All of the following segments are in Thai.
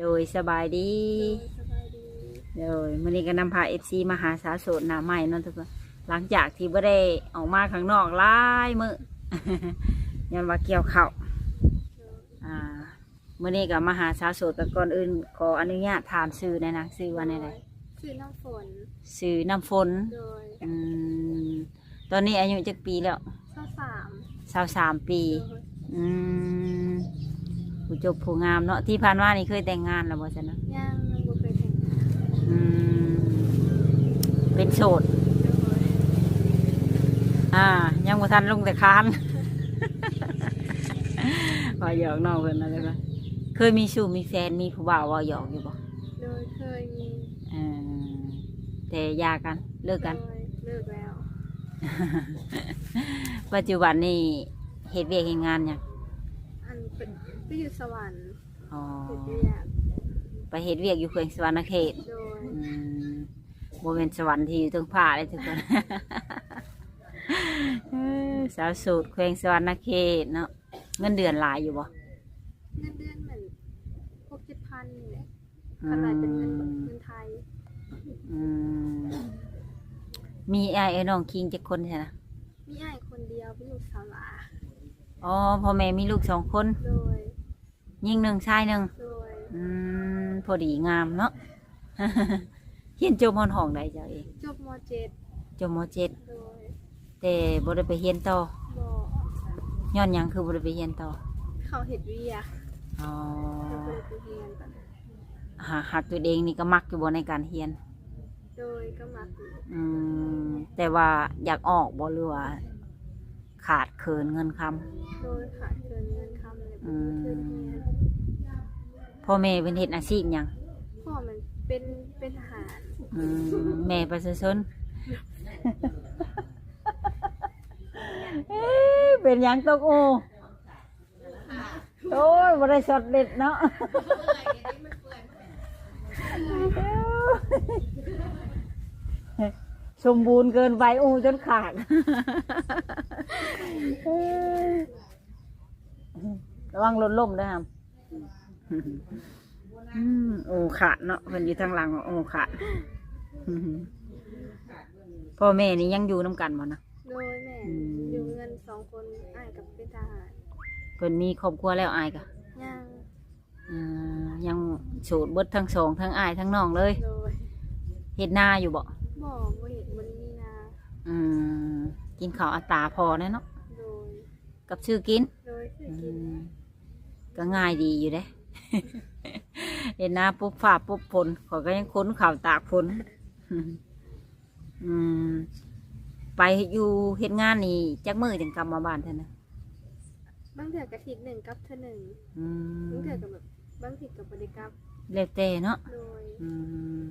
โดยสบายดี สบายดีโดยมื้อนี้ก็นำพา FC มาหาสาวโสดหน้าใหม่เนาะทุกคนหลังจากที่บ่ได้ออกมาข้างนอกหลายมื้อยันว่าเกี่ยวข้าวอ่ามื้อนี้ก็มาหาสาวโสดกันก่อนอื่น ขออนุญาตถามชื่อในอยนะชื่อว่าในใดชื่อน้ำฝนชื่อน้ำฝนโดยอืมตอนนี้อายุจักปีแล้วข้าวสามสาวสามปี โดยอืม ผู้จบผู้งามเนาะที่ผ่านมานี่เคยแต่งงานแล้วบ่จ๊ะนะย่างยังบ่เคยแต่งงานอืมเป็นโสดโดยอ่า ยังบ่ทันลงแต่คาน ว่าหยอกน้องเพิ่นอะไรบ้างเคยมีชู้มีแฟนมีผู้บ่าวว่าหยอกอยู่บ่โดยเคยมีเออแต่หยากันเลิกกัน โดยเลิกแล้ว ปัจจุบันนี่เฮ็ดเวียกเฮ็ดงานหยังอันเป็น ไปอยู่สวรรค์อ๋อเฮ็ดเวียกไปเฮ็ดเวียกอยู่เขวงสวรรณเขตโดยอืมบ่เป็นสวรรค์ที่อยู่ตรงผ้าเลยทุกคน เออสาวโสูตรแขวงสวรรณเขตเนาะเงินเดือนหลายอยู่บ่เงินเดือนเหมือนหกเจ็ดพันนี่แหละขนาดเป็นเงินแบบเงินไทยอืมมีไอ้ไอ้น้องคิงจักคนใช่นะมีอ้ายคนเดียวไปอยู่สาวหลาอ๋อพ่อแม่มีลูกสองคน โดย ยิงหนึ่งชายหนึ่งโดยอืมพอดีงามเนาะ เฮียนจบมอนห้องใดเจ้าเองจบมเจ็ดจบมเจ็ดโดยแต่บ่ได้ไปเฮียนต่อบ่ย้อนหยังคือบ่ได้ไปเฮียนต่อเขาเห็ดเวียกอ๋อก็เลยไปเรียนกันหาหักตัวเองนี่ก็มักอยู่บ่ในการเฮียน โดยก็มาคืออืมแต่ว่าอยากออกบ่หรือว่าขาดเคินเงินคำ โดยขาดเกินเงินคำเลยอืมเพื่อนเรียน พ่อแม่เป็นเฮ็ดอาชีพหยังพ่อมันเป็นเป็นทหารอืมแม่ประชาชนเอ้ยเป็นหยังตกโอโอ้ยบ่ได้สดเด็ดเนาะสมบูรณ์เกินไปโอ้จนขาดระวังรถล่มด้วยครับอืม โอ้ขาดเนาะเพิ่นอยู่ทางหลังโอ้ขาดพ่อแม่นี่ยังอยู่น้ำกันบ่นะโดยแม่อืมอยู่เงินสองคนอ้ายกับเป็นทหารเพิ่นมีครอบครัวแล้วอายกะย่างอ่ายังโสดเบิดทั้งสองทั้งอายทั้งน้องเลยโดยเฮ็ดนาอยู่บ่บอกว่าเห็นมันมีนาอืมกินข้าวอัตราพอแน่เนาะโดยกับชื่อกินโดยคืออืกินมก็ง่ายดีอยู่เด้ เห็นหน้าปุ๊บฝ่าปุ๊บฝนขอยก็ยังค้นข่าวตากฝนอืม ไปอยู่เฮ็ดงานนี่จักมือจังกลับมาบ้านเท่านะบางเถื่อกระถิกหนึ่งกับเธอหนึ่งอืบางมเถื่อกับแบบบางถิกกับบริกรรมแล้วแต่เนาะโดยอืม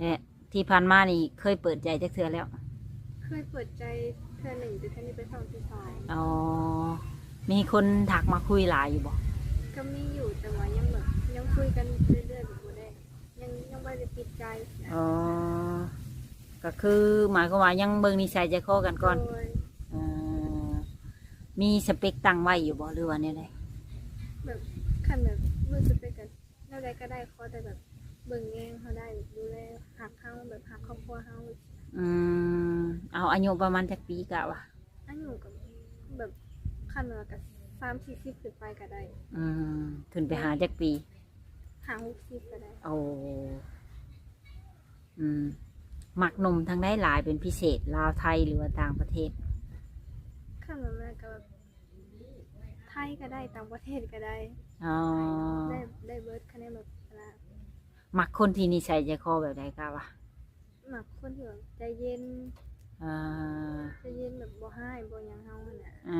และที่ผ่านมานี่เคยเปิดใจจักเทือแล้วเคยเปิดใจเธอหนึ่งแต่เธอนี่ไปฟังที่สองอ๋อมีคนถักมาคุยหลายอยู่บ่ ก็มีอยู่แต่ว่ายังแบบยังคุยกันเรื่อยๆแบบบ่ได้ยังยังไม่ได้ปิดใจอ๋อ ก็คือหมายความว่ายังเบิ่งนิสัยใจคอกันก่อนโดยเออมีสเปคตั้งไว้อยู่บ่หรือว่าเนี่ยไดแบบคันแบบรู้สึกไปกันเท่าใดก็ได้ขอแต่แบบเบิ่งแย่งเขาได้แบบดูแลหักเขาแบบหักครอบครัวเขาอืมเอาอายุประมาณจักปีกะวะ อันอยู่กับแบบคันว่ากับ สามสี่สิบขึ้นไปก็ได้อืมขึ้นไปหาจักปีหาหกสิบก็ได้โอ้อืมมักหนมทางได้หลายเป็นพิเศษลาวไทยหรือว่าต่างประเทศคันว่าแม่ก็แบบไทยก็ได้ต่างประเทศก็ได้อ๋อได้ได้เบิร์ดคะแนนแบบนะมักคนที่นิสัยใจคอแบบใดกะวะหมักคนที่แบบใจเย็น อ่าใจเย็นแบบบ่ให้บ่หยังเฮาหั่นน่ะอ่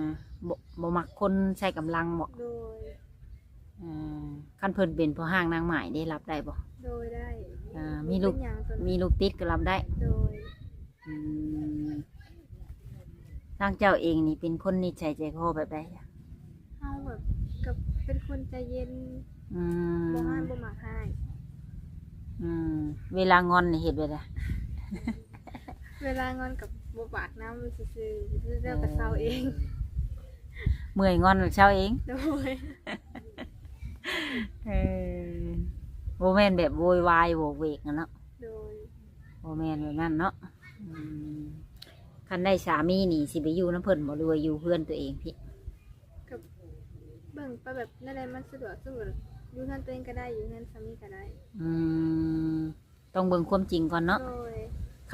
าบ่บ่มักคนใช้กำลังบ่โดย อ่าคันเพิ่นเป็นพ่อห้างนางหมายได้รับได้บ่ โดยได้อ่ามีลูก เป็นหยังตัวมีลูกติดก็รับได้โดย อืมทางเจ้าเองนี่เป็นคนนิสัยใจคอแบบใดอะเฮาแบบกับเป็นคนใจเย็นอืมบ่ให้บ่มักให้อืมเวลางอนนี่เฮ็ดแบบใด เวลางอนกับบ่ปากน้ำซื่อๆเรื่องกับเซาเองเมื่อยงอนเช้าเองโดยเออแม่นแบบโวยวายโวกเวกนะเนาะโดยโบแม่นแบบนั้นเนาะอืมคันได้สามีนี่สิไปอยู่น้ำเพิ่นบ่หรือว่าอยู่เพื่อนตัวเองพี่กับเบิ่งไปแบบนั่นแหละมันสะดวกสมมุติอยู่เงินตัวเองก็ได้อยู่เงินสามีก็ได้ อืมต้องเบิ่งความจริงก่อนเนาะโดย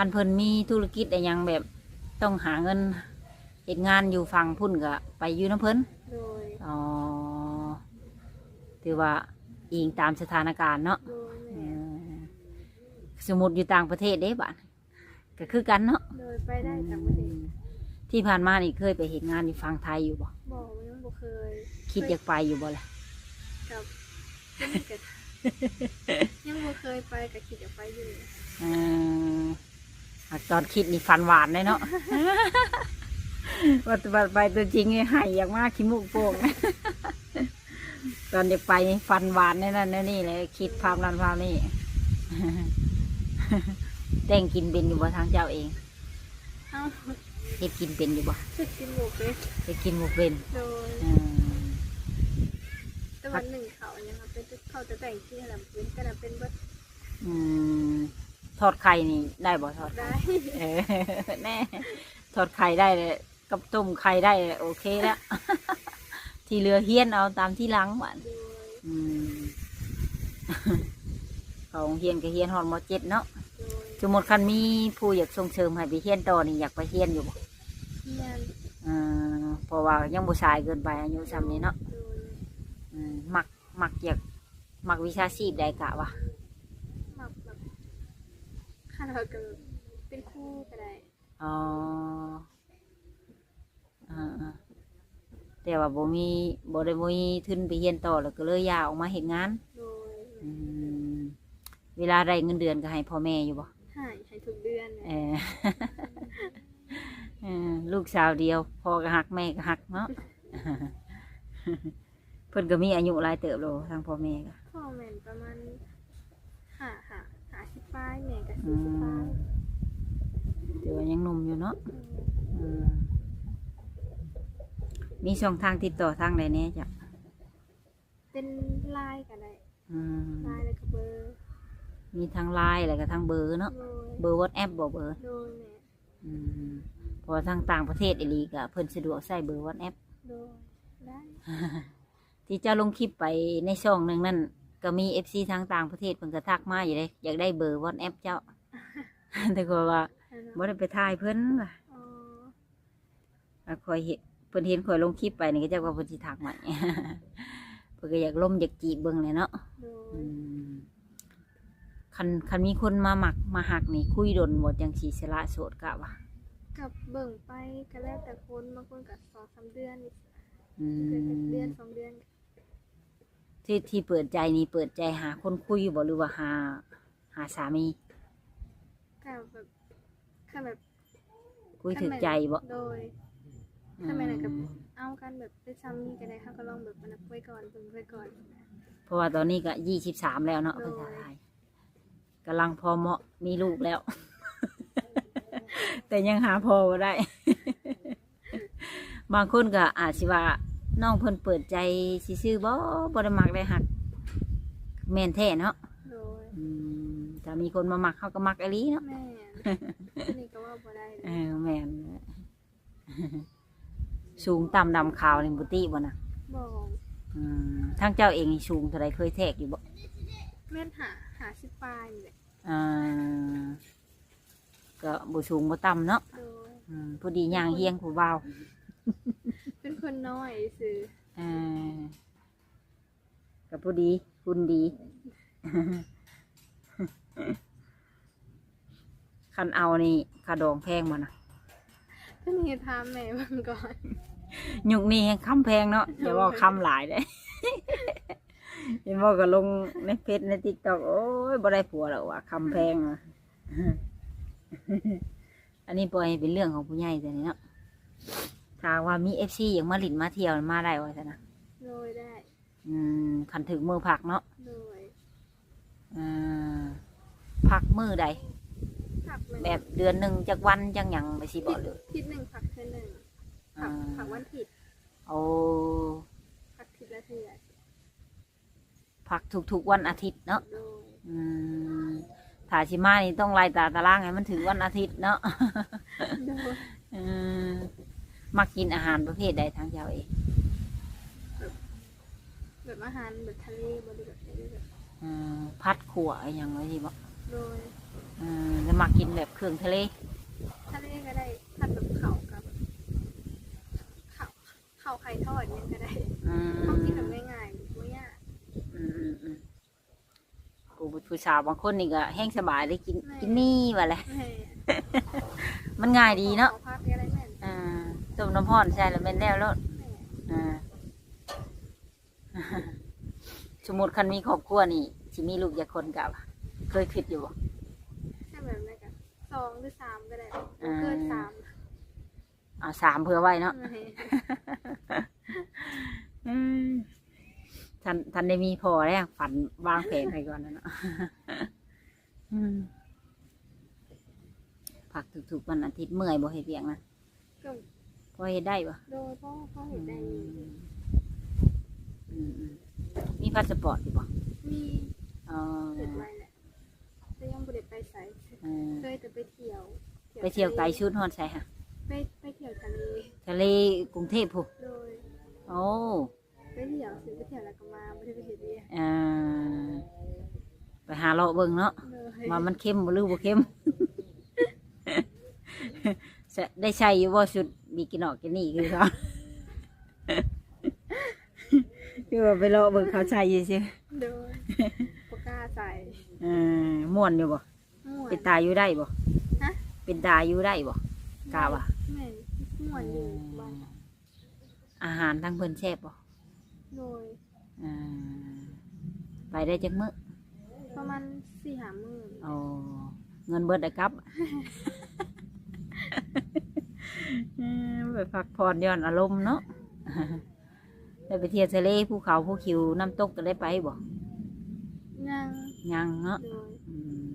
คันเพิ่นมีธุรกิจอะไรยังแบบต้องหาเงินเฮ็ดงานอยู่ฝั่งพุ่นก็ไปอยู่น้ำเพิ่นโดยอ๋อถือว่าอิงตามสถานการณ์เนาะโดยเอแม่อสมมุติอยู่ต่างประเทศเด้บ้านก็คือกันเนาะโดยไปได้ต่างประเทศที่ผ่านมานี่เคยไปเห็นงานอยู่ฝั่งไทยอยู่บ่บอกว่ายังบ่เคยคิดอยากไปอยู่บ่ล่ะกับยังก็ยังบ่เคยไปกับคิดอยากไปอยู่เออหาก ตอนคิดนี่ฟันหวานเลยเนาะว่าแต่ไปตัวจริงนี่ใหายอยากมากขี้มูกโป่งตอนเด็กไปนี่ฟันหวานแน่นั่นแน่นี่เลยคิดความนั้นความนี่แต่งกินเป็นอยู่บ่ทางเจ้าเองเอ้าเฮ็ดกินเป็นอยู่บ่ชุดกินหมูเป็ดเฮ็ดกินบ่เป็นโดยอืมแต่วันหนึ่งเขาเนี่ยครับเป็นเขาจะแต่งที่อะไรเป็นกันนะเป็นเบิดอืม ทอดไข่นี่ได้บ่ทอดได้เออแน่ทอดไข่ได้เลยกับต้มไข่ได้เลยโอเคแล้ว ที่เหลือเฮี้ยนเอาตามที่หล้างหวานโดยอืมของเฮียนกับเฮียนฮอนมเจ็ดเนาะโดยสมมติคันมีผู้อยากส่งเสริมให้ไปเฮียนต่อนี่อยากไปเฮียนอยู่บ่เฮียนอ่าเพราะว่ายังบ่ชายเกินไปอายุซ้ำนี้เนาะโดยอืมมักมักอยากมักวิชาชีพใดกะวะหมักแบบ ข้าเราก็เป็นคู่ก็ได้อ๋ออ่าอ่าแต่ว่าบ่มีบ่ได้บ่มีทุนไปเฮียนต่อแล้วก็เลยอยากออกมาเฮ็ดงาน โดยอืมเวลาได้เงินเดือนก็ให้พ่อแม่อยู่บ่ใช่ใช้ทุกเดือนเออ เออลูกสาวเดียวพ่อก็หักแม่ก็หักเนาะ เพิ่นก็มีอายุหลายเติบโลทางพ่อแม่ก็พ่อแม่นประมาณหาหาหา สิบป้ายแม่ก็อืสี่สิบป้ามยถือว่ายังหนุ่มอยู่เนาะอืมอืมมีช่องทางติดต่อทางใดแน่จ้ะเป็นไลน์ก็ได้อืมไลน์แล้วก็เบอร์มีทางไลน์แล้วก็ทางเบอร์เนาะโดยเบอร์วอทแอปบ่เบอร์โดยแม่อืมเพอทางต่างประเทศอีหลีก็เพิ่นสะดวกใช้เบอร์วอทแอป โดยได้ที่เจ้าลงคลิปไปในช่องหนึ่งนั่น ก็มีเอฟซีทางต่างประเทศเพิ่นก็ทักมาอยู่เลยอยากได้เบอร์วอทแอปเจ้า แต่ก็ว่าอันนั้นบ่ได้ไปถ่ายเพิ่นว่ะอ๋ออะคอยเห็นเพิ่นเห็นคอยลงคลิปไปนี่ก็เจ้าว่าเพิ่นสิทักมา เพิ่นก็อยากล้มอยากจีบเบิ่งเลยเนาะโดอืยมคันคันมีคนมาหมักมาหักนี่คุยดนบ่จังสีสละโสดกะวะกับเบิ่งไปก็แล้วแต่คนบางคนก็สองสามเดือนนี่อืเดือนเดือนมสองเดือน ที่ที่เปิดใจนี่เปิดใจหาคนคุยบ่หรือว่าหา หาสามี ก็แบบถ้าแบบคุยถึกใจบ่โดยถ้าไม่น่ะกับเอากันแบบเป็นซ้ำนี่ก็ได้เขาก็ลองแบบมันไว้ก่อนเบิ่งไว้ก่อน เพราะว่าตอนนี้ก็ยี่สิบสามแล้วเนาะโอ้ภายษาไทยกำลังพอเหมาะมีลูกแล้ว แต่ยังหาพอบ่ได้ บางคนก็อาจสิว่า น้องเพิ่นเปิดใจซื่อๆบ่บ่ได้มักได้หักแม่นแท้เนาะโดยอืมถ้ามีคนมามักเขาก็มักอหลีเนาะแม่นี่ก็ว่าบ่ได้เลเอยอแม่น สูงต่ำดำขาวนี่บุติบ่นะบอกอืมทั้งเจ้าเองนี่สูงเท่าไรเคยแทกอยู่บ่ แม่นหาหาสิบปลายนี่แหละอ่าก็บ่สูงบ่ต่ำเนาะโดยอืมผู้ดีย่างเฮียงผู้เบาเป็น คนน้อยสื่ออ่ากับผู้ดี คุณดี คันเอานี่ขาดองแพงมานะก็นี่ถามแม่บางก่อนยุคนี้แห่งคำแพงเนาะอย่าว่าคำหลายเลยเห็นว่าก็ลงในเฟซในติ๊กต็อกโอ้ยบ่ได้ผัวแล้วว่ะคำแพงอะอันนี้ปล่อยให้เป็นเรื่องของผู้ใหญ่แต่นี่เนาะ ถ้าว่ามีเอฟซีอย่างมาหลินมาเที่ยวมาได้ว่าซะนะโดยได้อืมคันถึงมือผักเนาะโดยอ่าผักมือใดผักมันแบบเดือนหนึ่งจากวันจังหยังไปสิบอกเลยทิศหนึ่งผักเธอหนึ่งผัอ่ากผักวันผิดโอ้ผักผิดละเถื่อผักทุกๆวันอาทิตย์เนาะโดยอืมถ้าชิมานี่ต้องไล่ตาตารางให้มันถึงวันอาทิตย์เนาะโดยเออ มักกินอาหารประเภทใดทางเจ้าเองแบบอาหารแบบทะเลบริแบบนี้แบบเออพัดขั่วอหย่างไรที่บอกโดยเออแล้วมักกินแบบเครื่องทะเล ทะเลก็ได้ผัดแบบเข่ากับเข่าเข่าไข่ทอดเนี่ยก็ได้อืมเขากินแบบง่ายๆไม่ยากอืมอืมอืมกูผู้สาวบางคนนี่ก็แห้งสบายเลยกินกินนี่ว่าแหละ แม่มันง่ายดีเนาะ ขอพักก็ได้แม่อ่า ต้มน้ำห้อนใช่แล้วเป็นแล้วแล้วแม่อ่าสมมติคันมีครอบครัวนี่สิมีลูกอยากคนกับเคยคิดอยู่บ่ถ้าแบบนั้นก็สองหรือสามก็ได้อ่าเกินสามเอาสามเพื่อไว้เนาะแม่อืมท่านท่านได้มีพอแล้วฝันวางแผนไปก่อนนะเนาะอืมผักถูกๆวันอาทิตย์เมื่อยบ่เฮ็ดเวียงนะก็พ อเฮ็ดได้บ่โดยพ่อเขาเห็นได้อืมอืมมีพาสปอร์ตอยู่บ่มีอ๋อเกิดไว้แหละแต่ยังบ่ได้ไปใส่เออเคยแต่ไปเที่ยวไปเที่ยวไกลชุดฮอดใส่ฮะไปไปเที่ยวทะเลทะเลกรุงเทพพูนโดยโอ้ไปเที่ยวสิไปเที่ยวแล้วก็มาไม่ได้ไปเห็นเรียอ่าไปหาเลาะเบิ่งเนาะเลยว่ามันเข้มบ่หรือบ่เข้มจะได้ใช้อยู่บ่ชุด บิกินอกกินี่คือเขาคือว่าไปเลาะเบิ่งเขาใช้อยู่ซิโดยปากกล้าใส่เออม่วนอยู่บ่ม่วน เป็นตาอยู่ได้บ่ฮะ เป็นตาอยู่ได้บ่กล้าว่ะแม่นม่วนอยู่บ้านอาหารทั้งเพิ่นแซ่บบ่โดยอ่าไปได้จักมื้อประมาณสี่หามือเอาเงินเบิดได้กลับอืม ไปพักผ่อนย้อนอารมณ์เนาะได้ไปเที่ยวทะเลภูเขาภูคิวน้ำตกก็ได้ไปบ่ยังยังเนาะโดยอืม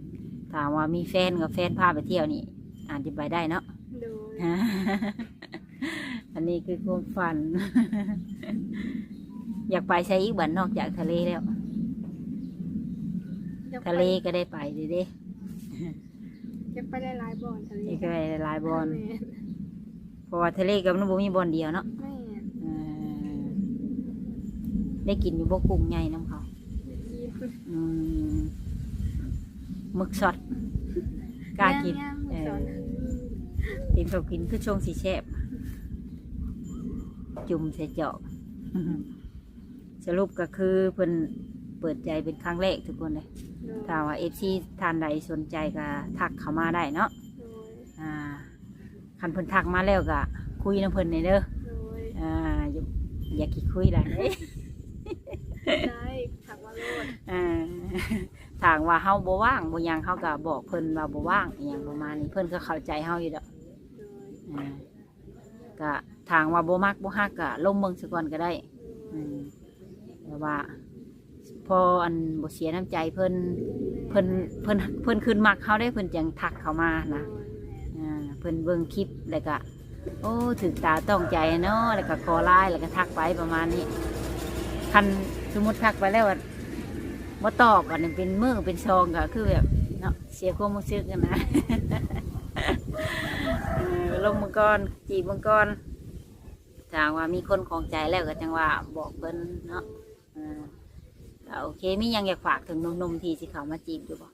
ถามว่ามีแฟนกับแฟนพาไปเที่ยวนี่อาจจะไปได้เนาะ โดยอันนี้คือความฝัน อยากไปใช้อีกบันนอกจากทะเลแล้ว อยากไปทะเลก็ได้ไปเด้อยากไปหลายๆบ่อนทะเลๆนี่ก็ได้หลายบอลแม่นเพ ราะว่าทะเลกับมันบ่มีบอลเดียวเนาะแม่นเออได้กินอยู่บ่กุ้งใหญ่น้ำเขาอยากกินอืมหมึกสดกล้ากิน ย่างๆเอมือสอนอกินเขากินคือช่วงสีแชบจุ่มใส่เจาะ สรุปก็คือเพิ่นเปิดใจเป็นครั้งแรกทุกคนเลยโดย ถ้าว่าเอฟซีทานใดสนใจก็ทักเข้ามาได้เนาะโดยอ่า คันเพิ่นทักมาแล้วก็คุยน้ำเพิ่นในอยเด้อโดยอ่าอย่าอย่าคิดคุยได้เด้ได้ถักว่าโลดอ่าถางว่าเฮาบ่ว่างบ่หยังเฮาก็บอกเพิ่นว่าบ่ว่างอหยังประมาณนี้เพิ่นก็เข้าใจเฮาอยู่ดอกโดยอ่าก็ทางว่าบ่มักบ่ฮักก็ลงเบิ่งซะก่อนก็ได้ อืมแต่ว่า พออันบ่เสียน้ำใจเพิ่นเพิ่นเพิ่นเพิ่นขึ้นมักเฮาได้เพิ่นจังทักเข้ามานะ อ่าเพิ่นเบิ่งคลิปแล้วก็โอ้ถึกตาต้องใจเนาะแล้วก็ขอไลน์แล้วก็ทักไปประมาณนี้คันสมมติทักไปแล้วว่าบ่ตอบอันนี้เป็นมือเป็นซองก็คือแบบเนาะเสียความรู้สึกกันนะ เออลงมังกรจีบมังกรถ้าว่ามีคนของใจแล้วก็จังว่าบอกเพิ่นเนาะอ่าก็โอเคมีหยังอยากฝากถึงหนุ่มๆที่สิเขามาจีบอยู่บ่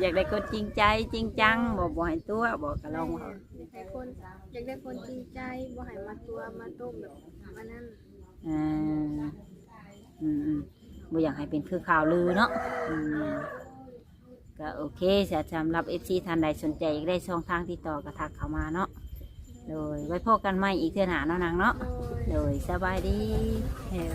อยากได้คนจริงใจจริงจังบอกบ่ให้ตัวบอกกะลองเอาอยากได้คนอยากได้คนจริงใจบ่ให้มาตัวมาต้มแบบอันนั้นอ่าอืมอืมบ่อยากให้เป็นคือข่าวลือเนาะอืมก็โอเคสำหรับเอฟซีท่านใดสนใจอยากได้ช่องทางติดต่อกระทักเข้ามาเนาะโดยไว้พบกันใหม่อีกเทื่อหน้าเนาะนางเนาะโดยโดยสบายดีเฮ้ย